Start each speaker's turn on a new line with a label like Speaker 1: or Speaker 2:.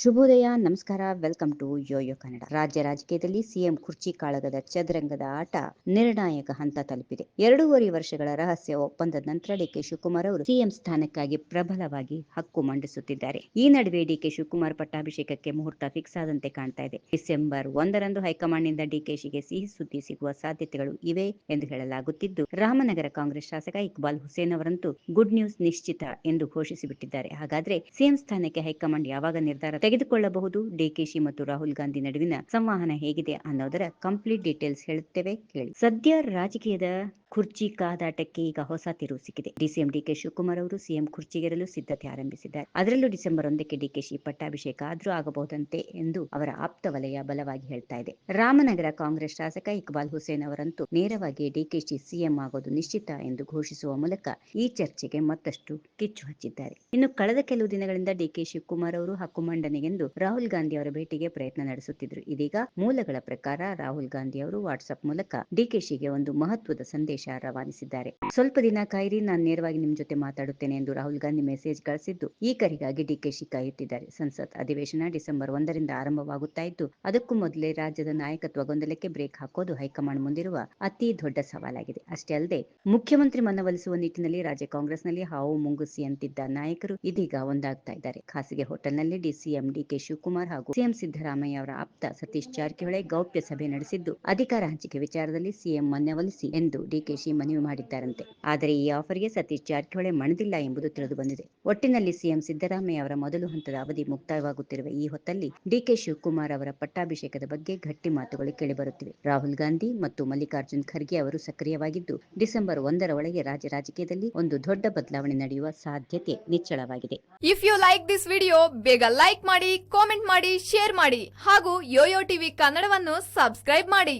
Speaker 1: ಶುಭೋದಯ, ನಮಸ್ಕಾರ. Welcome to YoYo Kannada. ರಾಜ್ಯ ರಾಜಕೀಯದಲ್ಲಿ ಸಿಎಂ ಕುರ್ಚಿ ಕಾಳಗದ ಚದರಂಗದ ಆಟ ನಿರ್ಣಾಯಕ ಹಂತ ತಲುಪಿದೆ. ಎರಡೂವರೆ ವರ್ಷಗಳ ರಹಸ್ಯ ಒಪ್ಪಂದದ ನಂತರ ಡಿಕೆ ಶಿವಕುಮಾರ್ ಅವರು ಸಿಎಂ ಸ್ಥಾನಕ್ಕಾಗಿ ಪ್ರಬಲವಾಗಿ ಹಕ್ಕು ಮಂಡಿಸುತ್ತಿದ್ದಾರೆ. ಈ ನಡುವೆ ಡಿಕೆ ಶಿವಕುಮಾರ್ ಪಟ್ಟಾಭಿಷೇಕಕ್ಕೆ ಮುಹೂರ್ತ ಫಿಕ್ಸ್ ಆದಂತೆ ಕಾಣ್ತಾ ಇದೆ. ಡಿಸೆಂಬರ್ ಒಂದರಂದು ಹೈಕಮಾಂಡ್ನಿಂದ ಡಿಕೆಶಿಗೆ ಸಿಹಿ ಸುದ್ದಿ ಸಿಗುವ ಸಾಧ್ಯತೆಗಳು ಇವೆ ಎಂದು ಹೇಳಲಾಗುತ್ತಿದ್ದು, ರಾಮನಗರ ಕಾಂಗ್ರೆಸ್ ಶಾಸಕ ಇಕ್ಬಾಲ್ ಹುಸೇನ್ ಅವರಂತೂ ಗುಡ್ ನ್ಯೂಸ್ ನಿಶ್ಚಿತ ಎಂದು ಘೋಷಿಸಿಬಿಟ್ಟಿದ್ದಾರೆ. ಹಾಗಾದ್ರೆ ಸಿಎಂ ಸ್ಥಾನಕ್ಕೆ ಹೈಕಮಾಂಡ್ ಯಾವಾಗ ನಿರ್ಧಾರ ತೆಗೆದುಕೊಳ್ಳಬಹುದು. ಡಿಕೆಶಿ ಮತ್ತು ರಾಹುಲ್ ಗಾಂಧಿ ನಡುವಿನ ಸಂವಹನ ಹೇಗಿದೆ ಅನ್ನೋದರ ಕಂಪ್ಲೀಟ್ ಡೀಟೇಲ್ಸ್ ಹೇಳುತ್ತೇವೆ. ಕೇಳಿ. ಸದ್ಯ ರಾಜಕೀಯದ ಕುರ್ಚಿ ಕಾದಾಟಕ್ಕೆ ಈಗ ಹೊಸ ತಿರುವು ಸಿಕ್ಕಿದೆ. ಡಿಸಿಎಂ ಡಿಕೆ ಶಿವಕುಮಾರ್ ಅವರು ಸಿಎಂ ಕುರ್ಚಿಗೇರಲು ಸಿದ್ಧತೆ ಆರಂಭಿಸಿದ್ದಾರೆ. ಅದರಲ್ಲೂ ಡಿಸೆಂಬರ್ ಒಂದಕ್ಕೆ ಡಿಕೆಶಿ ಪಟ್ಟಾಭಿಷೇಕ ಆದರೂ ಆಗಬಹುದಂತೆ ಎಂದು ಅವರ ಆಪ್ತ ವಲಯ ಬಲವಾಗಿ ಹೇಳ್ತಾ ಇದೆ. ರಾಮನಗರ ಕಾಂಗ್ರೆಸ್ ಶಾಸಕ ಇಕ್ಬಾಲ್ ಹುಸೇನ್ ಅವರಂತೂ ನೇರವಾಗಿ ಡಿಕೆಶಿ ಸಿಎಂ ಆಗೋದು ನಿಶ್ಚಿತ ಎಂದು ಘೋಷಿಸುವ ಮೂಲಕ ಈ ಚರ್ಚೆಗೆ ಮತ್ತಷ್ಟು ಕಿಚ್ಚು ಹಚ್ಚಿದ್ದಾರೆ. ಇನ್ನು ಕಳೆದ ಕೆಲವು ದಿನಗಳಿಂದ ಡಿಕೆ ಶಿವಕುಮಾರ್ ಅವರು ಹಕ್ಕು ಮಂಡನೆಗೆಂದು ರಾಹುಲ್ ಗಾಂಧಿ ಅವರ ಭೇಟಿಗೆ ಪ್ರಯತ್ನ ನಡೆಸುತ್ತಿದ್ದರು ಇದೀಗ ಮೂಲಗಳ ಪ್ರಕಾರ ರಾಹುಲ್ ಗಾಂಧಿ ಅವರು ವಾಟ್ಸ್ಆಪ್ ಮೂಲಕ ಡಿಕೆಶಿಗೆ ಒಂದು ಮಹತ್ವದ ಸಂದೇಶ ರವಾನಿಸಿದ್ದಾರೆ. ಸ್ವಲ್ಪ ದಿನ ಕಾಯಿರಿ ನಾನು ನೇರವಾಗಿ ನಿಮ್ ಜೊತೆ ಮಾತಾಡುತ್ತೇನೆ ಎಂದು ರಾಹುಲ್ ಗಾಂಧಿ ಮೆಸೇಜ್ ಕಳಿಸಿದ್ದು, ಈ ಕರಿಗಾಗಿ ಡಿಕೆಶಿ ಕಾಯುತ್ತಿದ್ದಾರೆ ಸಂಸತ್ ಅಧಿವೇಶನ ಡಿಸೆಂಬರ್ ಒಂದರಿಂದ ಆರಂಭವಾಗುತ್ತಾ ಇದ್ದು, ಅದಕ್ಕೂ ಮೊದಲೇ ರಾಜ್ಯದ ನಾಯಕತ್ವ ಗೊಂದಲಕ್ಕೆ ಬ್ರೇಕ್ ಹಾಕೋದು ಹೈಕಮಾಂಡ್ ಮುಂದಿರುವ ಅತಿ ದೊಡ್ಡ ಸವಾಲಾಗಿದೆ. ಅಷ್ಟೇ ಅಲ್ಲದೆ, ಮುಖ್ಯಮಂತ್ರಿ ಮನವೊಲಿಸುವ ನಿಟ್ಟಿನಲ್ಲಿ ರಾಜ್ಯ ಕಾಂಗ್ರೆಸ್ನಲ್ಲಿ ಹಾವು ಮುಂಗುಸಿ ಅಂತಿದ್ದ ನಾಯಕರು ಇದೀಗ ಒಂದಾಗ್ತಾ ಇದ್ದಾರೆ. ಖಾಸಗಿ ಹೋಟೆಲ್ನಲ್ಲಿ ಡಿಸಿಎಂ ಡಿಕೆ ಶಿವಕುಮಾರ್ ಹಾಗೂ ಸಿಎಂ ಸಿದ್ದರಾಮಯ್ಯ ಅವರ ಆಪ್ತ ಸತೀಶ್ ಜಾರಕಿಹೊಳಿ ಗೌಪ್ಯ ಸಭೆ ನಡೆಸಿದ್ದು, ಅಧಿಕಾರ ಹಂಚಿಕೆ ವಿಚಾರದಲ್ಲಿ ಸಿಎಂ ಮನವೊಲಿಸಿ ಎಂದು ಡಿಕೆಶಿ ಮನವಿ ಮಾಡಿದ್ದಾರಂತೆ. ಆದರೆ ಈ ಆಫರ್ಗೆ ಸತೀಶ್ ಜಾರಕಿಹೊಳಿ ಮಣಿದಿಲ್ಲ ಎಂಬುದು ತಿಳಿದು ಬಂದಿದೆ. ಒಟ್ಟಿನಲ್ಲಿ ಸಿಎಂ ಸಿದ್ದರಾಮಯ್ಯ ಅವರ ಮೊದಲು ಹಂತದ ಅವಧಿ ಮುಕ್ತಾಯವಾಗುತ್ತಿರುವ ಈ ಹೊತ್ತಲ್ಲಿ ಡಿಕೆ ಶಿವಕುಮಾರ್ ಅವರ ಪಟ್ಟಾಭಿಷೇಕದ ಬಗ್ಗೆ ಗಟ್ಟಿ ಮಾತುಗಳು ಕೇಳಿಬರುತ್ತಿವೆ ರಾಹುಲ್ ಗಾಂಧಿ ಮತ್ತು ಮಲ್ಲಿಕಾರ್ಜುನ್ ಖರ್ಗೆ ಅವರು ಸಕ್ರಿಯವಾಗಿದ್ದು, ಡಿಸೆಂಬರ್ ಒಂದರ ಒಳಗೆ ರಾಜ್ಯ ರಾಜಕೀಯದಲ್ಲಿ ಒಂದು ದೊಡ್ಡ ಬದಲಾವಣೆ ನಡೆಯುವ ಸಾಧ್ಯತೆ ನಿಚ್ಚಳವಾಗಿದೆ.
Speaker 2: If you like this video ಬೇಗ ಲೈಕ್ ಮಾಡಿ ಕಾಮೆಂಟ್ ಮಾಡಿ ಶೇರ್ ಮಾಡಿ ಹಾಗೂ ಯೋಯೋ ಟಿವಿ ಕನ್ನಡವನ್ನು ಸಬ್ಸ್ಕ್ರೈಬ್ ಮಾಡಿ.